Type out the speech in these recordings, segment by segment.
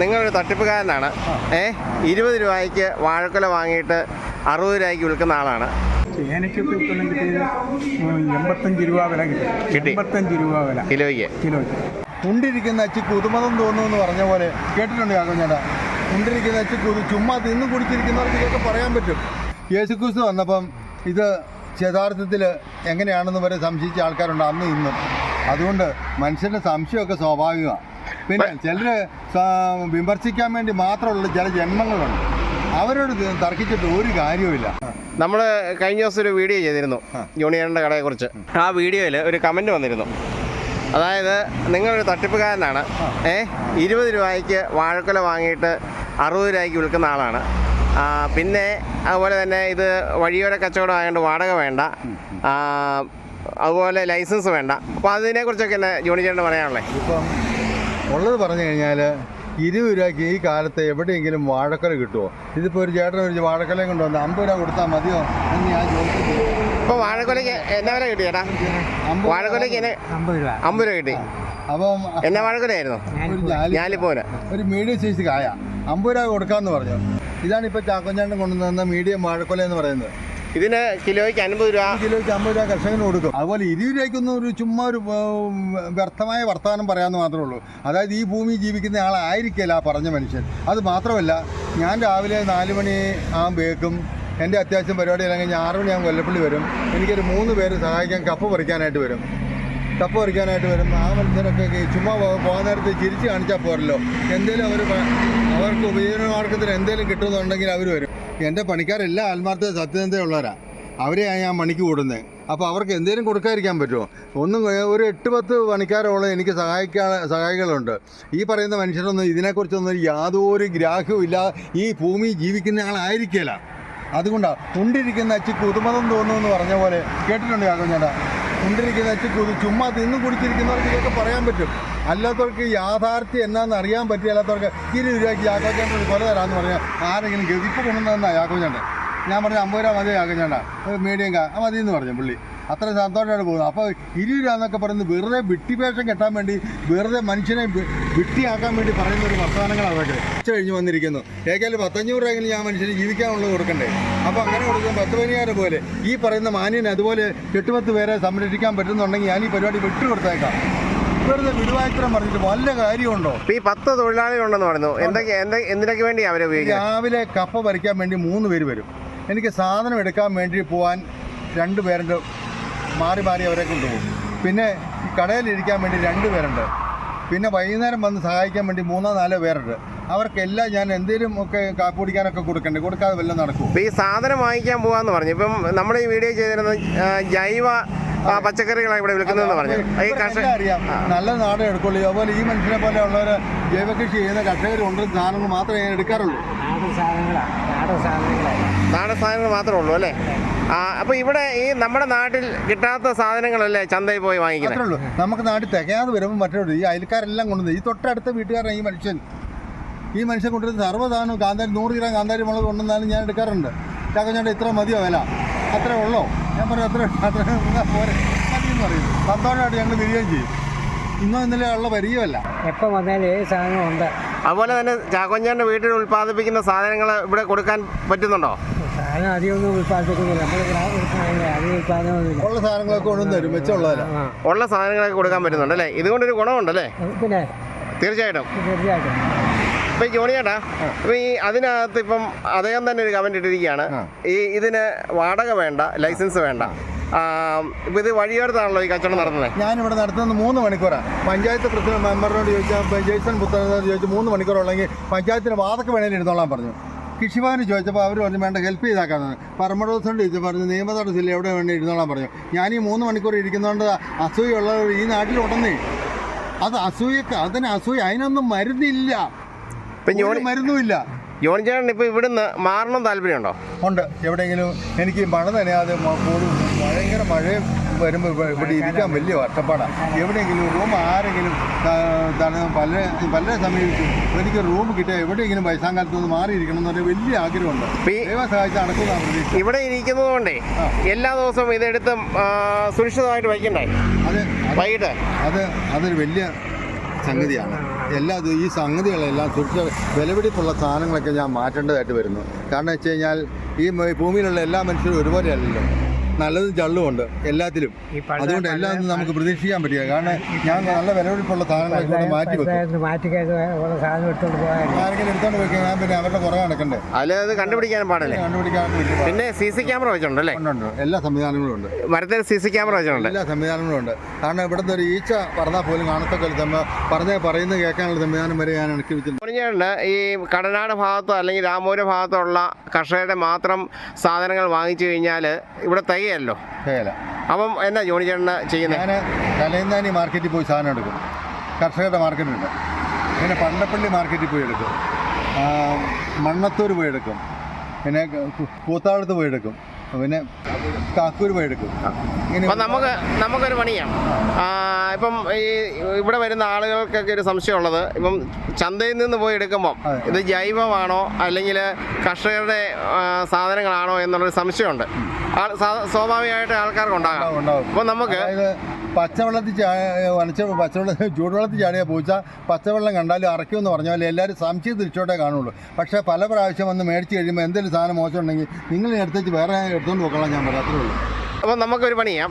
നിങ്ങളൊരു തട്ടിപ്പുകാരനാണ്. ഏ? ഇരുപത് രൂപയ്ക്ക് വാഴക്കുല വാങ്ങിയിട്ട് അറുപത് രൂപയ്ക്ക് വിൽക്കുന്ന ആളാണ്. ചേനയ്ക്കൊക്കെ ഇക്കൊല്ലം കിട്ടിയത് ഉം, എൺപത്തഞ്ച് രൂപ വില കിട്ടി. കിട്ടി. എൺപത്തഞ്ച് രൂപ വില. കിലോയ്ക്ക്. കിലോയ്ക്ക്. ഉണ്ടിരിക്കുന്ന അച്ചി കുതുമതം തോന്നുന്നു പറഞ്ഞ പോലെ കേട്ടിട്ടുണ്ട് കാക്കോ ചേട്ടാ. ഉണ്ടിരിക്കുന്ന അച്ചി കുതു ചുമ്മാ തിന്നും കുടിച്ചിരിക്കുന്നവർക്ക് ഇതൊക്കെ പറയാൻ പറ്റും. യേശുക്രിസ്തു വന്നപ്പം ഇത് യഥാർത്ഥത്തിൽ എങ്ങനെയാണെന്ന് വരെ സംശയിച്ച ആൾക്കാരുണ്ട് അന്ന് ഇന്നും. അതുകൊണ്ട് മനുഷ്യന്റെ സംശയമൊക്കെ സ്വാഭാവികമാണ് പിന്നെ ചിലർ വിമർശിക്കാൻ വേണ്ടി മാത്രമുള്ള ചില ജന്മങ്ങളുണ്ട്. അവരോട് തർക്കിച്ചിട്ട് ഒരു കാര്യവുമില്ല. നമ്മൾ കഴിഞ്ഞ ദിവസം ഒരു വീഡിയോ ചെയ്തിരുന്നു യൂണിയനിന്റെ കടയെക്കുറിച്ച്. ആ വീഡിയോയിൽ ഒരു കമന്റ് വന്നിരുന്നു. അതായത് നിങ്ങളൊരു തട്ടിപ്പുകാരനാണ്. ഏ? ഇരുപത് രൂപയ്ക്ക് വാഴക്കുല വാങ്ങിയിട്ട് അറുപത് രൂപയ്ക്ക് വിൽക്കുന്ന ആളാണ്. പിന്നെ അതുപോലെ തന്നെ ഇത് വഴിയോര കച്ചവടം ആയതുകൊണ്ട് വാടക വേണ്ട. അതുപോലെ ലൈസൻസ് വേണ്ട. അപ്പോൾ അതിനെക്കുറിച്ചൊക്കെ എന്നെ ജോണി ചേട്ടൻ പറയാനുള്ളത് ഇപ്പം ഉള്ളത് പറഞ്ഞു കഴിഞ്ഞാൽ ഇരുപത് രൂപയ്ക്ക് ഈ കാലത്ത് എവിടെയെങ്കിലും വാഴക്കല കിട്ടുമോ? ഇതിപ്പോൾ ഒരു ചേട്ടൻ ഒരു വാഴക്കലയും കൊണ്ടുവന്ന് അമ്പത് രൂപ കൊടുത്താൽ മതിയോ? എന്ന് ഞാൻ ചോദിച്ചു. ഇപ്പോൾ വാഴക്കൊലയ്ക്ക് എന്നാ വില കിട്ടി ചേട്ടാ വാഴക്കൊലയ്ക്ക് എന്നെ അമ്പത് രൂപ. അമ്പത് രൂപ കിട്ടി. അപ്പം എന്നാ വാഴക്കൊലയായിരുന്നു? ഞാലിപ്പോന്. ഒരു മീഡിയം സൈസ് കായ. അമ്പത് രൂപ കൊടുക്കാമെന്ന് പറഞ്ഞു. ഇതാണ് ഇപ്പോൾ ചാക്കഞ്ചാണ്ടൻ കൊണ്ടുവന്ന മീഡിയം വാഴക്കൊല എന്ന് പറയുന്നത്. ഇതിന് കിലോയ്ക്ക് അൻപത് രൂപ. കിലോയ്ക്ക് അമ്പത് രൂപ കർഷകന് കൊടുക്കും. അതുപോലെ ഇരുപത് രൂപയ്ക്കൊന്നും ഒരു ചുമ്മാ ഒരു വ്യർത്ഥമായ വർത്തമാനം പറയാമെന്ന് മാത്രമേ ഉള്ളൂ. അതായത് ഈ ഭൂമി ജീവിക്കുന്ന ആളായിരിക്കില്ല ആ പറഞ്ഞ മനുഷ്യൻ. അത് മാത്രമല്ല ഞാൻ രാവിലെ നാല് മണി ആകുമ്പോഴേക്കും എന്റെ അത്യാവശ്യം പരിപാടി അല്ലെങ്കിൽ ഞാൻ ആറ് മണിയാകുമ്പോൾ കൊല്ലപ്പള്ളി വരും. എനിക്കൊരു മൂന്ന് പേര് സഹായിക്കാൻ കപ്പ് പറിക്കാനായിട്ട് വരും. കപ്പ് പറിക്കാനായിട്ട് വരും. ആ മനുഷ്യരൊക്കെ ചുമ്മാ പോകാൻ നേരത്തെ ചിരിച്ച് കാണിച്ചാൽ പോരല്ലോ. എന്തേലും അവർ അവർക്ക് ഉപജീവനമാർഗത്തിന് എന്തേലും കിട്ടുമെന്നുണ്ടെങ്കിൽ അവർ വരും. എന്റെ പണിക്കാരെല്ലാം ആത്മാർത്ഥ ഉള്ളവരാ. അവരെയാണ് ഞാൻ പണിക്ക് കൂടുന്നത് അപ്പോൾ അവർക്ക് എന്തെങ്കിലും കൊടുക്കാതിരിക്കാൻ പറ്റുമോ? ഒന്നും ഒരു എട്ട് പത്ത് പണിക്കാരോളം എനിക്ക് സഹായിക്കാൻ സഹായികളുണ്ട്. ഈ പറയുന്ന മനുഷ്യരൊന്നും ഇതിനെക്കുറിച്ചൊന്നും യാതൊരു ഗ്രാഹ്യവും ഇല്ലാതെ ഈ ഭൂമി ജീവിക്കുന്ന ആളായിരിക്കില്ല അതുകൊണ്ടാണ് ഉണ്ടിരിക്കുന്ന അച്ചി കുതുമതം തോന്നുമെന്ന് പറഞ്ഞ പോലെ കേട്ടിട്ടുണ്ട് യാഗം ചേട്ടാ ഉണ്ടിരിക്കുന്ന അച്ചി കുതു ചുമ്മാ തിന്നും കുടിച്ചിരിക്കുന്നവർക്ക് ഇതൊക്കെ പറയാൻ പറ്റും. അല്ലാത്തവർക്ക് യാഥാർത്ഥ്യം എന്നാന്ന് അറിയാൻ പറ്റിയല്ലാത്തവർക്ക് ഇരുപത് രൂപയ്ക്ക് യാക്കോ ചേട്ടൻ ഒരു കൊല തരാമെന്ന് പറഞ്ഞാൽ ആരെങ്കിലും ഗതിപ്പ് കൊണ്ടുവന്നാ യാക്കോ ചേട്ടൻ ഞാൻ പറഞ്ഞു അമ്പത് രൂപ മതി യാക്കോ ചേട്ടാ ഒരു മീഡിയം കാ മതി എന്ന് പറഞ്ഞു പുള്ളി. അത്ര സന്തോഷമായിട്ട് പോകുന്നത് അപ്പോൾ ഇരുപത് രൂപ എന്നൊക്കെ പറയുന്നത് വെറുതെ വിട്ടിവേഷം കെട്ടാൻ വേണ്ടി വെറുതെ മനുഷ്യനെ വിട്ടിയാക്കാൻ വേണ്ടി പറയുന്ന ഒരു വർത്തമാനങ്ങളാണ് അതൊക്കെ. ഉച്ച കഴിഞ്ഞ് വന്നിരിക്കുന്നു. ഏകദേശം പത്തഞ്ഞൂറ് രൂപയെങ്കിലും ഞാൻ മനുഷ്യന് ജീവിക്കാനുള്ളത് കൊടുക്കണ്ടേ? അപ്പോൾ അങ്ങനെ കൊടുക്കുന്ന പത്ത് പനിയാരെ പോലെ. ഈ പറയുന്ന മാന്യനെ അതുപോലെ എട്ടുപത്ത് പേരെ സംരക്ഷിക്കാൻ പറ്റുന്നുണ്ടെങ്കിൽ ഞാൻ ഈ പരിപാടി വിട്ടു കൊടുത്തേക്കാം വെറുതെ വിടുവായിത്തരം പറഞ്ഞിട്ട് വല്ല കാര്യമുണ്ടോ? ഈ പത്ത് തൊഴിലാളികളുണ്ടെന്ന് പറഞ്ഞു എന്തൊക്കെ എന്ത എന്തിനൊക്കെ വേണ്ടി അവരെ ഉപയോഗിക്കും രാവിലെ കപ്പ പറിക്കാൻ വേണ്ടി മൂന്ന് പേര് വരും. എനിക്ക് സാധനം എടുക്കാൻ വേണ്ടി പോവാൻ രണ്ട് പേരുണ്ട്. മാറി മാറി അവരെ കൊണ്ടുപോകും. പിന്നെ കടയിൽ കടയിലിരിക്കാൻ വേണ്ടി രണ്ട് പേരുണ്ട്. പിന്നെ വൈകുന്നേരം വന്ന് സഹായിക്കാൻ വേണ്ടി മൂന്നോ നാലോ പേരുണ്ട്. അവർക്കെല്ലാം ഞാൻ എന്തേലും ഒക്കെ കാപ്പി കുടിക്കാനൊക്കെ കൊടുക്കണ്ടേ. കൊടുക്കാതെ വല്ലതും നടക്കും ഈ സാധനം വാങ്ങിക്കാൻ പോവാന്ന് പറഞ്ഞു. ഇപ്പം നമ്മൾ ഈ വീഡിയോ ചെയ്തിരുന്നത് ജൈവ ആ, പച്ചക്കറികളാണ് ഇവിടെ വിൽക്കുന്നതെന്ന് പറഞ്ഞു ഈ കർഷക അറിയാം. നല്ല നാടേ എടുക്കുള്ളൂ. അതുപോലെ ഈ മനുഷ്യനെ പോലെ ഉള്ളവർ ജൈവകൃഷി ചെയ്യുന്ന കർഷകരുണ്ട് സാധനങ്ങൾ മാത്രമേ ഞാൻ എടുക്കാറുള്ളൂ. നാടൻ സാധനങ്ങളാണ് നാടൻ സാധനങ്ങളാണ് നാടൻ സാധനങ്ങൾ മാത്രമേ ഉള്ളൂ അല്ലേ? ആ അപ്പോൾ ഇവിടെ ഈ നമ്മുടെ നാട്ടിൽ കിട്ടാത്ത സാധനങ്ങളല്ലേ ചന്തയിൽ പോയി വാങ്ങിക്കുന്നത് നമുക്ക് നാട്ടിൽ തികയാതെ വരുമ്പോൾ മറ്റുള്ള ഈ അയൽക്കാരെല്ലാം കൊണ്ടുവന്ന് ഈ തൊട്ടടുത്ത വീട്ടുകാരൻ ഈ മനുഷ്യൻ. ഈ മനുഷ്യൻ കൊണ്ടുവരുന്ന സർവസാധനവും കാന്താരി നൂറ് ഗ്രാം കാന്താരി മുളക് കൊണ്ടുവന്നാലും ഞാൻ എടുക്കാറുണ്ട്. കാക്കഞ്ഞാണ്ട് ഇത്ര മതിയോ വില? അത്രേ ഉള്ളോ? ഞാൻ പറയും അത്ര അത്ര പോരെ? എന്ന് പറയും. സന്തോഷമായിട്ട് ഞങ്ങൾ വരികയും ചെയ്യും. ഇന്നോ ഇന്നലെ ഉള്ള പരിചയമല്ല. എപ്പോൾ വന്നാലും ഏത് സാധനവും ഉണ്ട്. അതുപോലെ തന്നെ ചാക്കോഞ്ചാന്റെ വീട്ടിൽ ഉൽപ്പാദിപ്പിക്കുന്ന സാധനങ്ങൾ ഇവിടെ കൊടുക്കാൻ പറ്റുന്നുണ്ടോ? സാധനം അധികമൊന്നും ഉൽപ്പാദിപ്പിക്കുന്നില്ല. അധികം ഉൽപ്പാദനമൊന്നുമില്ല. ഉള്ള സാധനങ്ങളൊക്കെ കൊണ്ടുവന്ന് തരും മെച്ചമുള്ളതല്ല. ഉള്ള സാധനങ്ങളൊക്കെ കൊടുക്കാൻ പറ്റുന്നുണ്ട് അല്ലേ? ഇതുകൊണ്ടൊരു ഗുണമുണ്ടല്ലേ പിന്നെ തീർച്ചയായിട്ടും. തീർച്ചയായിട്ടും. ഇപ്പം ജോണി ചേട്ടാ ഇപ്പം ഈ അതിനകത്ത് ഇപ്പം അദ്ദേഹം തന്നെ ഒരു കമന്റ് ഇട്ടിരിക്കുകയാണ്. ഈ ഇതിന് വാടക വേണ്ട ലൈസൻസ് വേണ്ട. ഇപ്പൊ ഇത് വഴിയോരത്താണല്ലോ ഈ കച്ചവടം നടത്തുന്നത് ഞാനിവിടെ നടത്തുന്നത് മൂന്ന് മണിക്കൂറാണ് പഞ്ചായത്ത് പ്രസിഡന്റ് മെമ്പറിനോട് ചോദിച്ചാൽ ജയ്സൺ പുത്രനോട് ചോദിച്ചു മൂന്ന് മണിക്കൂറുള്ളെങ്കിൽ പഞ്ചായത്തിന് വാതൊക്കെ വേണേലും ഇരുന്നോളാൻ പറഞ്ഞു. കൃഷിഭവന് ചോദിച്ചപ്പോൾ അവർ പറഞ്ഞു വേണ്ട ഹെൽപ്പ് ചെയ്താക്കാന്ന് പരമടോസണ്ട് ഇത് പറഞ്ഞു നിയമതടസ്സില്ല എവിടെ വേണ്ടി ഇരുന്നോളാൻ പറഞ്ഞു. ഞാൻ ഈ മൂന്ന് മണിക്കൂർ ഇരിക്കുന്നതുകൊണ്ട് അസൂയുള്ളവർ ഈ നാട്ടിൽ ഉടനെ. അത് അസൂയക്ക് അതിന് അസൂയ അതിനൊന്നും മരുന്നില്ല. ഇപ്പം ജോണി മരുന്നുമില്ല. ജോണി ചേട്ടൻ ഇപ്പം ഇവിടുന്ന് മാറണം താല്പര്യമുണ്ടോ? ഉണ്ട്. എവിടെയെങ്കിലും എനിക്ക് മഴ നനയാതെ ഭയങ്കര മഴയും വരുമ്പോൾ ഇവിടെ ഇരിക്കാൻ വലിയ വട്ടപ്പാടാണ് എവിടെയെങ്കിലും റൂം ആരെങ്കിലും പല പല പലരെ സമീപിച്ചു എനിക്ക് റൂം കിട്ടിയ എവിടെയെങ്കിലും വയസ്സാങ്കാലത്ത് നിന്ന് മാറിയിരിക്കണം എന്ന് പറഞ്ഞാൽ വലിയ ആഗ്രഹമുണ്ട്. ദൈവം സഹായിച്ച് നടക്കുന്നതാണ് പ്രതീക്ഷ ഇവിടെ ഇരിക്കുന്നത് കൊണ്ടേ എല്ലാ ദിവസവും ഇതെടുത്ത് സുരക്ഷിതമായിട്ട് വയ്ക്കണ്ടേ? അത്. വൈകിട്ട്? അത് അതൊരു വലിയ സംഗതിയാണ്. എല്ലാ ഈ സംഗതികളെല്ലാം സുരക്ഷ വിലപിടിപ്പുള്ള സാധനങ്ങളൊക്കെ ഞാൻ മാറ്റേണ്ടതായിട്ട് വരുന്നു. കാരണം വെച്ച് കഴിഞ്ഞാൽ ഈ ഭൂമിയിലുള്ള എല്ലാ മനുഷ്യരും ഒരുപോലെ അല്ലല്ലോ നല്ലതും ചള്ളുമുണ്ട് എല്ലാത്തിലും. അതുകൊണ്ട് എല്ലാം നമുക്ക് പ്രതീക്ഷിക്കാൻ പറ്റില്ല. കാരണം ഞാൻ നല്ല വിലപിടിപ്പുള്ള സാധനങ്ങളൊക്കെ മാറ്റി വെക്കും. പഞ്ചായത്ത് മാറ്റിക്കയറ്റ് ഉള്ള സാധനം എടുത്തോണ്ട് പോയാൽ ആരെങ്കിലും എടുത്തോണ്ട് വെക്കുക ഞാൻ പിന്നെ അവരുടെ കുറേ നടക്കണ്ടേ? അതിൽ അത് കണ്ടുപിടിക്കാനും പാടല്ലേ? കണ്ടുപിടിക്കാൻ പിന്നെ സി സി ക്യാമറ വെച്ചിട്ടുണ്ടല്ലേ ഉണ്ട്, ഉണ്ട്. എല്ലാ സംവിധാനങ്ങളും ഉണ്ട്. മരത്തിൽ സി സി ക്യാമറ വെച്ചിട്ടുണ്ട്. എല്ലാ സംവിധാനങ്ങളും ഉണ്ട്. കാരണം ഇവിടുത്തെ ഒരു ഈച്ച പറഞ്ഞാൽ പോലും കാണത്തക്ക പറഞ്ഞ പറയുന്നത് കേൾക്കാനുള്ള സംവിധാനം വരെ ഞാൻ പറഞ്ഞിട്ടുണ്ട് വെച്ചിട്ടുണ്ട് ഈ കടനാട് ഭാഗത്തോ അല്ലെങ്കിൽ രാമൂര ഭാഗത്തോ ഉള്ള കർഷകരുടെ മാത്രം സാധനങ്ങൾ വാങ്ങിച്ചു കഴിഞ്ഞാൽ ഇവിടെ തികയല്ലോ അപ്പം എന്നാ ജോണി ചേട്ടന ചെയ്യുന്നത് ഞാൻ കലയന്താനി മാർക്കറ്റിൽ പോയി സാധനം എടുക്കും. കർഷകരുടെ മാർക്കറ്റുണ്ട് പിന്നെ പണ്ടപ്പള്ളി മാർക്കറ്റിൽ പോയി എടുക്കും. മണ്ണത്തൂർ പോയി എടുക്കും. പിന്നെ കൂത്താളത്ത് പോയി എടുക്കും. പിന്നെ കാക്കൂർ പോയി എടുക്കും. അപ്പം നമുക്ക് നമുക്കൊരു പണിയാണ് ആ, ഇപ്പം ഈ ഇവിടെ വരുന്ന ആളുകൾക്കൊക്കെ ഒരു സംശയമുള്ളത്. ഇപ്പം ചന്തയിൽ നിന്ന് പോയി എടുക്കുമ്പം ഇത് ജൈവമാണോ? അല്ലെങ്കിൽ കർഷകരുടെ സാധനങ്ങളാണോ എന്നുള്ളൊരു സംശയമുണ്ട്. സ്വാഭാവികമായിട്ട് ആൾക്കാർക്ക് ഉണ്ടാകാം. ഉണ്ടാവും നമുക്ക് പച്ചവെള്ളത്തിൽ ചാ വനച്ച പച്ചവെള്ളം ചൂടുവെള്ളത്തിൽ ചാടിയ പൂച്ച പച്ചവെള്ളം കണ്ടാലും അറയ്ക്കുമെന്ന് എന്ന് പോലെ എല്ലാവരും സംശയം തിരിച്ചോട്ടേ കാണുള്ളൂ. പക്ഷേ പല പ്രാവശ്യം വന്ന് മേടിച്ച് കഴിയുമ്പോൾ എന്തെങ്കിലും സാധനം മോശം ഉണ്ടെങ്കിൽ നിങ്ങൾ എടുത്തേച്ച് വേറെ എടുത്തുകൊണ്ട് പോക്കണം ഞാൻ പറയാം. അത്രേ ഉള്ളൂ. അപ്പോൾ നമുക്കൊരു പണി ചെയ്യാം.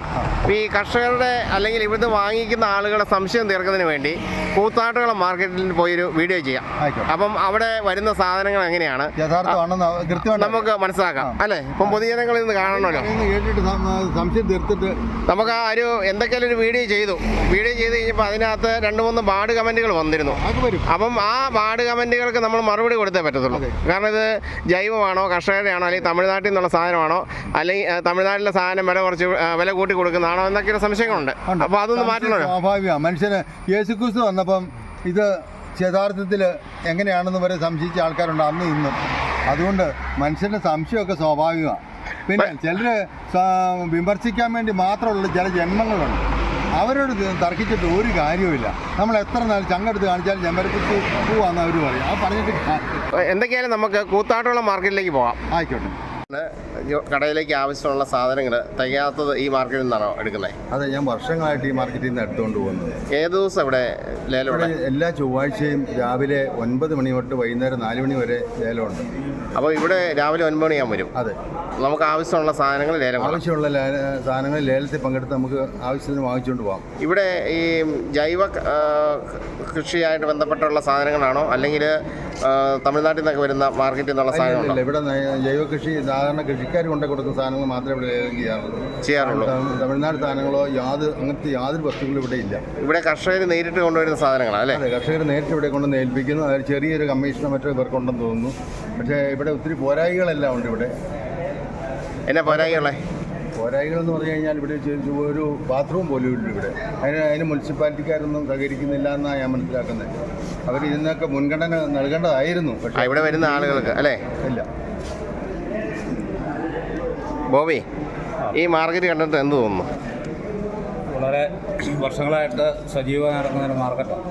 ഈ കർഷകരുടെ അല്ലെങ്കിൽ ഇവിടുന്ന് വാങ്ങിക്കുന്ന ആളുകളെ സംശയം തീർക്കുന്നതിന് വേണ്ടി കൂത്താട്ടുകളെ മാർക്കറ്റിൽ പോയൊരു വീഡിയോ ചെയ്യാം. അപ്പം അവിടെ വരുന്ന സാധനങ്ങൾ എങ്ങനെയാണ്? നമുക്ക് മനസ്സിലാക്കാം. അല്ലേ? ഇപ്പം പൊതുജനങ്ങളിൽ നിന്ന് കാണണമല്ലോ. സംശയം തീർത്തിട്ട് നമുക്ക് ആ ഒരു എന്തൊക്കെയാലും ഒരു വീഡിയോ ചെയ്തു. വീഡിയോ ചെയ്ത് കഴിഞ്ഞപ്പോൾ അതിനകത്ത് രണ്ട് മൂന്ന് ബാഡ് കമന്റുകൾ വന്നിരുന്നു. അപ്പം ആ ബാഡ് കമന്റുകൾക്ക് നമ്മൾ മറുപടി കൊടുത്തേ പറ്റത്തുള്ളൂ. കാരണം ഇത് ജൈവമാണോ കർഷകരെയാണോ അല്ലെങ്കിൽ തമിഴ്നാട്ടിൽ നിന്നുള്ള സാധനമാണോ അല്ലെങ്കിൽ തമിഴ്നാട്ടിലെ സാധനം വില കുറച്ച് വില കൂട്ടി കൊടുക്കുന്നതാണോ എന്നൊക്കെ സംശയങ്ങളുണ്ട്. അപ്പൊ അതൊന്ന് സ്വാഭാവിക മാറ്റണമല്ലോ. സ്വാഭാവികമാണ്. മനുഷ്യന് യേശുക്രിസ്തു വന്നപ്പം ഇത് യഥാർത്ഥത്തിൽ എങ്ങനെയാണെന്ന് വരെ സംശയിച്ച ആൾക്കാരുണ്ട് അന്ന് ഇന്നും. അതുകൊണ്ട് മനുഷ്യന്റെ സംശയമൊക്കെ സ്വാഭാവികമാണ്. പിന്നെ ചിലർ വിമർശിക്കാൻ വേണ്ടി മാത്രമുള്ള ചില ജന്മങ്ങളുണ്ട്. അവരോട് തർക്കിച്ചിട്ട് ഒരു കാര്യവുമില്ല. നമ്മൾ എത്ര നാൾ ചങ്കെടുത്ത് കാണിച്ചാൽ ചെമ്പരക്കുത്തി പോവാന്ന് അവർ പറയും. ആ പറഞ്ഞിട്ട് എന്തൊക്കെയാലും എന്തൊക്കെയായാലും നമുക്ക് കൂത്താട്ടുള്ള മാർക്കറ്റിലേക്ക് പോകാം. ആയിക്കോട്ടെ. കടയിലേക്ക് ആവശ്യമുള്ള സാധനങ്ങൾ തികയാത്തത് ഈ മാർക്കറ്റിൽ നിന്നാണോ എടുക്കുന്നത് അതെ ഞാൻ വർഷങ്ങളായിട്ട് ഈ മാർക്കറ്റിൽ നിന്ന് എടുത്തുകൊണ്ട് പോകുന്നത്. ഏത് ദിവസം ഇവിടെ ലേലം എല്ലാ ചൊവ്വാഴ്ചയും രാവിലെ ഒൻപത് മണി തൊട്ട് വൈകുന്നേരം നാല് മണി വരെ ലേലമുണ്ട് അപ്പോൾ ഇവിടെ രാവിലെ ഒൻപത് മണിയാകുമ്പോൾ വരും. അതെ. നമുക്ക് ആവശ്യമുള്ള സാധനങ്ങൾ ലേലം ആവശ്യമുള്ള സാധനങ്ങൾ ലേലത്തിൽ പങ്കെടുത്ത് നമുക്ക് ആവശ്യത്തിന് വാങ്ങിച്ചുകൊണ്ട് പോകാം ഇവിടെ ഈ ജൈവ കൃഷിയായിട്ട് ബന്ധപ്പെട്ടുള്ള സാധനങ്ങളാണോ? അല്ലെങ്കിൽ തമിഴ്നാട്ടിൽ നിന്നൊക്കെ വരുന്ന മാർക്കറ്റിൽ നിന്നുള്ള സാധനങ്ങളാണോ? ഇവിടെ ജൈവ കൃഷി സാധാരണ കൃഷിക്കാർ കൊണ്ടു കൊടുക്കുന്ന സാധനങ്ങൾ മാത്രമേ ഇവിടെ ചെയ്യാറുള്ളൂ. ചെയ്യാറുള്ളൂ. തമിഴ്നാട് സാധനങ്ങളോ യാതൊരു അങ്ങനത്തെ യാതൊരു വസ്തുക്കളും ഇവിടെ ഇല്ല. ഇവിടെ കർഷകർ നേരിട്ട് കൊണ്ടുവരുന്ന സാധനങ്ങളാണ് അല്ലേ? കർഷകർ നേരിട്ട് ഇവിടെ കൊണ്ട് ഏൽപ്പിക്കുന്നു. അതായത് ചെറിയൊരു കമ്മീഷനോ മറ്റോ ഇവർക്കുണ്ടെന്ന് തോന്നുന്നു. പക്ഷേ ഇവിടെ ഒത്തിരി പോരായികളെല്ലാം ഉണ്ട് ഇവിടെ. എന്നാ പോരായികളെ? പോരായികൾ എന്ന് പറഞ്ഞു കഴിഞ്ഞാൽ ഇവിടെ ഒരു ബാത്റൂം പോലും ഇല്ല ഇവിടെ. അതിന് അതിന് മുനിസിപ്പാലിറ്റിക്കാരൊന്നും സഹകരിക്കുന്നില്ല എന്നാണ് ഞാൻ മനസ്സിലാക്കുന്നത്. അവർ ഇതിനൊക്കെ മുൻഗണന നൽകേണ്ടതായിരുന്നു പക്ഷേ ഇവിടെ വരുന്ന ആളുകൾക്ക് അല്ലേ? ഇല്ല. ബോബി ഈ മാർക്കറ്റ് കണ്ടിട്ട് എന്ത് തോന്നുന്നു? വളരെ വർഷങ്ങളായിട്ട് സജീവമായി നടക്കുന്ന ഒരു മാർക്കറ്റാണ്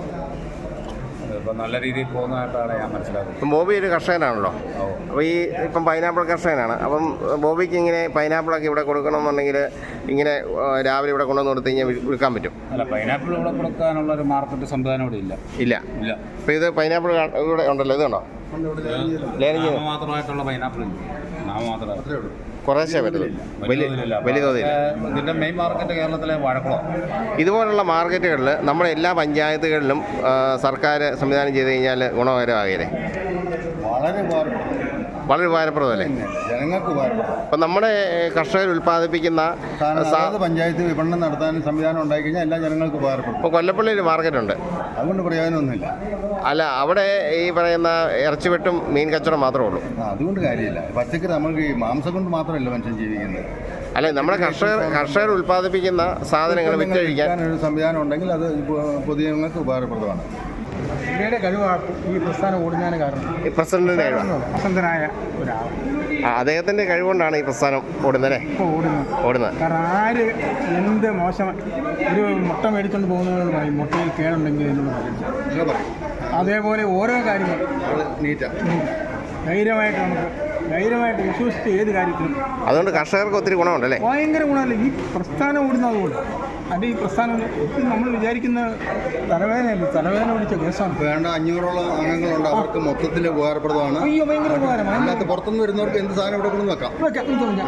ഇപ്പം നല്ല രീതിയിൽ പോകുന്നതായിട്ടാണ് ഞാൻ മനസ്സിലാക്കുന്നത്. ഇപ്പം ബോബി ഒരു കർഷകനാണല്ലോ. അപ്പോൾ ഈ ഇപ്പം പൈനാപ്പിൾ കർഷകനാണ്. അപ്പം ബോബിക്ക് ഇങ്ങനെ പൈനാപ്പിളൊക്കെ ഇവിടെ കൊടുക്കണമെന്നുണ്ടെങ്കിൽ ഇങ്ങനെ രാവിലെ ഇവിടെ കൊണ്ടുവന്ന് കൊടുത്ത് കഴിഞ്ഞാൽ വിൽക്കാൻ പറ്റും? അല്ല പൈനാപ്പിൾ ഇവിടെ കൊടുക്കാനുള്ള ഒരു മാർക്കറ്റ് സംവിധാനം ഇവിടെ ഇല്ല. ഇല്ല. ഇല്ല. അപ്പോൾ ഇത് പൈനാപ്പിൾ ഇവിടെ ഉണ്ടല്ലോ ഇതുണ്ടോ? മാത്രമായിട്ടുള്ള പൈനാപ്പിൾ ഇല്ല. നാമമാത്രം അത്രേ ഉള്ളൂ. കുറേശ്ശേ പറ്റുള്ളൂ വലിയ. വലിയ തോതിൽ മെയിൻ മാർക്കറ്റ് കേരളത്തിലെ വാഴക്കുളം ഇതുപോലുള്ള മാർക്കറ്റുകളിൽ നമ്മുടെ എല്ലാ പഞ്ചായത്തുകളിലും സർക്കാർ സംവിധാനം ചെയ്ത് കഴിഞ്ഞാൽ ഗുണകരമാകില്ലേ വളരെ ഉപകാരപ്പെടും. വളരെ ഉപകാരപ്രദമല്ലേ? ജനങ്ങൾക്ക് ഉപകാരപ്പെടും അപ്പം നമ്മുടെ കർഷകർ ഉൽപ്പാദിപ്പിക്കുന്ന പഞ്ചായത്ത് വിപണനം നടത്താൻ സംവിധാനം ഉണ്ടായി കഴിഞ്ഞാൽ എല്ലാ ജനങ്ങൾക്കും ഉപകാരപ്പെടും. ഇപ്പോൾ കൊല്ലപ്പള്ളി ഒരു മാർക്കറ്റുണ്ട്. അതുകൊണ്ട് പ്രയോജനമൊന്നുമില്ല. അല്ല അവിടെ ഈ പറയുന്ന ഇറച്ചി വെട്ടും മീൻ കച്ചവടം മാത്രമേ ഉള്ളൂ. അതുകൊണ്ട് കാര്യമില്ല. പച്ചക്കറി നമ്മൾക്ക് ഈ മാംസം കൊണ്ട് മാത്രമല്ല മനുഷ്യൻ ജീവിക്കുന്നത്. അല്ലെ നമ്മുടെ കർഷകർ കർഷകർ ഉൽപ്പാദിപ്പിക്കുന്ന സാധനങ്ങൾ വിറ്റഴിക്കാൻ ഒരു സംവിധാനം ഉണ്ടെങ്കിൽ അത് പൊതുജനങ്ങൾക്ക് ഉപകാരപ്രദമാണ്. ഇന്ത്യയുടെ കഴിവാണ് ഈ പ്രസ്ഥാനം ഓടുന്നതിന് കാരണം. ഈ പ്രസിഡന്റിന്റെ കഴിവ്? വസന്തനായ ഒരാൾ. ആ, അദ്ദേഹത്തിന്റെ കഴിവുകൊണ്ടാണ് ഈ പ്രസ്ഥാനം ഓടുന്നത് അല്ലേ ഇപ്പോൾ ഓടുന്നത്. ഓടുന്നത്. കാരണം ആര് എന്ത് മോശം ഒരു മുട്ട മേടിച്ചുകൊണ്ട് പോകുന്നവരോട് പറയും മുട്ടയിൽ കേടുണ്ടെങ്കിൽ എന്നോട് പറയും. അതേപോലെ ഓരോ കാര്യങ്ങളും. ധൈര്യമായിട്ട് നമുക്ക് ധൈര്യമായിട്ട് വിശ്വസിച്ച് ഏത് കാര്യത്തിലും അതുകൊണ്ട് കർഷകർക്ക് ഒത്തിരി ഗുണമുണ്ടല്ലേ? ഭയങ്കര ഗുണമല്ലേ? ഈ പ്രസ്ഥാനം ഓടുന്നത് അതുകൊണ്ട് അത് ഈ പ്രസ്ഥാനം നമ്മൾ വിചാരിക്കുന്ന തലവേദനയല്ല. തലവേദന പിടിച്ച കേസാണ്. വേണ്ട അഞ്ഞൂറോളം അംഗങ്ങളുണ്ട്. അവർക്ക് മൊത്തത്തിൽ ഉപകാരപ്രദമാണ്. അയ്യോ ഭയങ്കര ഉപകാരമാണ്. അതിനകത്ത് പുറത്തുനിന്ന് വരുന്നവർക്ക് എന്ത് സാധനം ഇവിടെ കൊണ്ട് വെക്കാം.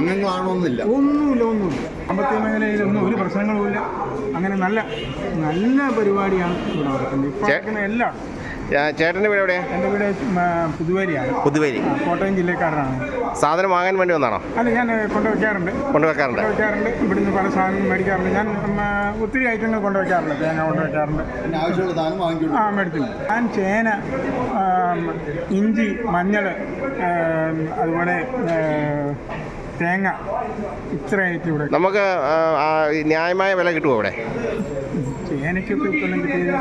അംഗങ്ങളാണോന്നില്ല ഒന്നുമില്ല ഒന്നുമില്ല. സാമ്പത്തിക മേഖലയിലൊന്നും ഒരു പ്രശ്നങ്ങളുമില്ല അങ്ങനെ നല്ല നല്ല പരിപാടിയാണ് ഇവിടെ നടക്കുന്നത്. എല്ലാം. ചേട്ടന്റെ വീട് എവിടെയാ? എന്റെ വീട് പുതുവേരിയാണ് പുതുവേരി കോട്ടയം ജില്ലക്കാരനാണ്. സാധനം വാങ്ങാൻ വേണ്ടി വന്നാണോ? അല്ല ഞാൻ കൊണ്ടുവയ്ക്കാറുണ്ട്. കൊണ്ടുവയ്ക്കാറുണ്ട്. കൊണ്ടുവയ്ക്കാറുണ്ട്. ഇവിടുന്ന് പല സാധനങ്ങൾ മേടിക്കാറുണ്ട്. ഞാൻ ഒത്തിരി ഐറ്റങ്ങൾ കൊണ്ടുവയ്ക്കാറുണ്ട്. തേങ്ങ കൊണ്ടുവയ്ക്കാറുണ്ട്. ആവശ്യമുള്ള സാധനം ആ മേടിക്കും. ഞാൻ ചേന ഇഞ്ചി മഞ്ഞൾ അതുപോലെ തേങ്ങ ഇത്ര ഐറ്റം ഇവിടെ. നമുക്ക് ന്യായമായ വില കിട്ടുമോ ഇവിടെ ചേനയ്ക്കൊക്കെ ഇപ്പം കിട്ടിയത്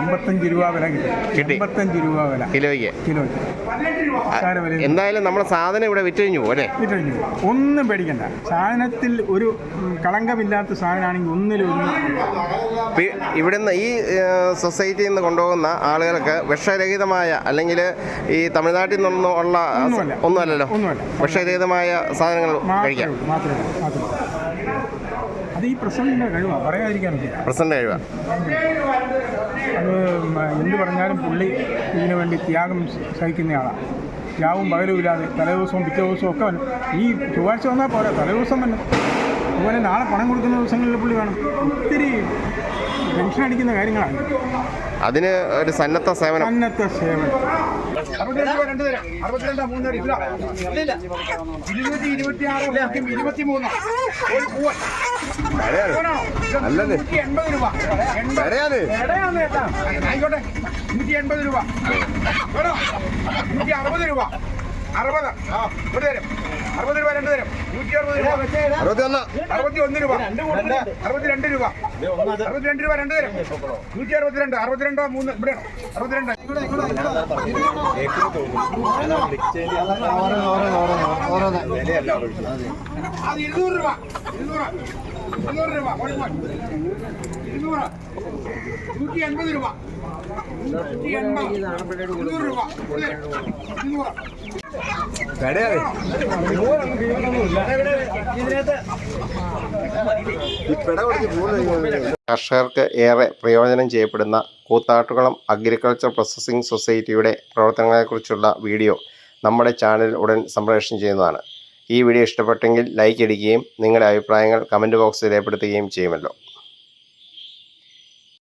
എൺപത്തഞ്ച് രൂപ വില കിട്ടി. കിട്ടി. എൺപത്തഞ്ച് രൂപ വില. കിലോയ്ക്ക്. കിലോയ്ക്ക്. എന്തായാലും നമ്മുടെ സാധനം ഇവിടെ വിറ്റഴിഞ്ഞു അല്ലേ വിറ്റഴിഞ്ഞു ഒന്നും പേടിക്കണ്ട. സാധനത്തിൽ ഒരു കളങ്കമില്ലാത്ത സാധനമാണെങ്കിൽ ഒന്നിലും ഇവിടുന്ന് ഈ സൊസൈറ്റിയിൽ നിന്ന് കൊണ്ടുപോകുന്ന ആളുകൾക്ക് വിഷരഹിതമായ അല്ലെങ്കിൽ ഈ തമിഴ്നാട്ടിൽ നിന്നും ഉള്ള ഒന്നുമല്ലല്ലോ? ഒന്നുമല്ല. വിഷരഹിതമായ സാധനങ്ങൾ കഴിക്കാം. മാത്രമേ. അത് ഈ പ്രസിഡന്റിന്റെ കഴിവാണ് പറയാതിരിക്കാൻ പ്രസന്റ് കഴിവാ എന്ത് പറഞ്ഞാലും പുള്ളി ഇതിനു വേണ്ടി ത്യാഗം സഹിക്കുന്നയാളാണ് രാവും പകലും ഇല്ലാതെ തലേദിവസവും പിറ്റേ ദിവസവും ഒക്കെ ഈ ചൊവ്വാഴ്ച വന്നാൽ പോരാ തലേദിവസം തന്നെ അതുപോലെ നാളെ പണം കൊടുക്കുന്ന ദിവസങ്ങളിൽ പുള്ളി വേണം ഒത്തിരി ടെൻഷൻ അടിക്കുന്ന കാര്യങ്ങളാണ്. അതിന് ഒരു സന്നദ്ധ സേവനം. സന്നദ്ധ സേവനം. ആയിക്കോട്ടെ നൂറ്റി എൺപത്. രൂപ. വേണോ? നൂറ്റി അറുപത് രൂപ. അറുപത്. ആ ഇവിടെ തരും. അറുപത് രൂപ രണ്ട് തരും. നൂറ്റി അറുപത് രൂപ. അറുപത്തി ഒന്ന് രൂപ. അറുപത്തിരണ്ട് രൂപ. അറുപത്തിരണ്ട് രൂപ രണ്ട് തരും നൂറ്റി അറുപത്തിരണ്ട് അറുപത്തിരണ്ട് മൂന്ന്? ഇവിടെ അറുപത്തിരണ്ട്. അത് ഇരുന്നൂറ് രൂപ. ഇരുന്നൂറ്. ഇരുന്നൂറ് രൂപ. ഇരുന്നൂറ്. നൂറ്റി എൺപത് രൂപ. നൂറ്റി എൺപത്. ഇരുന്നൂറ് രൂപ. ഇരുന്നൂറ്. കർഷകർക്ക് ഏറെ പ്രയോജനം ചെയ്യപ്പെടുന്ന കൂത്താട്ടുകുളം അഗ്രികൾച്ചർ പ്രോസസ്സിംഗ് സൊസൈറ്റിയുടെ പ്രവർത്തനങ്ങളെക്കുറിച്ചുള്ള വീഡിയോ നമ്മുടെ ചാനൽ ഉടൻ സംപ്രേഷണം ചെയ്യുന്നതാണ്. ഈ വീഡിയോ ഇഷ്ടപ്പെട്ടെങ്കിൽ ലൈക്ക് അടിക്കുകയും നിങ്ങളുടെ അഭിപ്രായങ്ങൾ കമന്റ് ബോക്സിൽ രേഖപ്പെടുത്തുകയും ചെയ്യുമല്ലോ.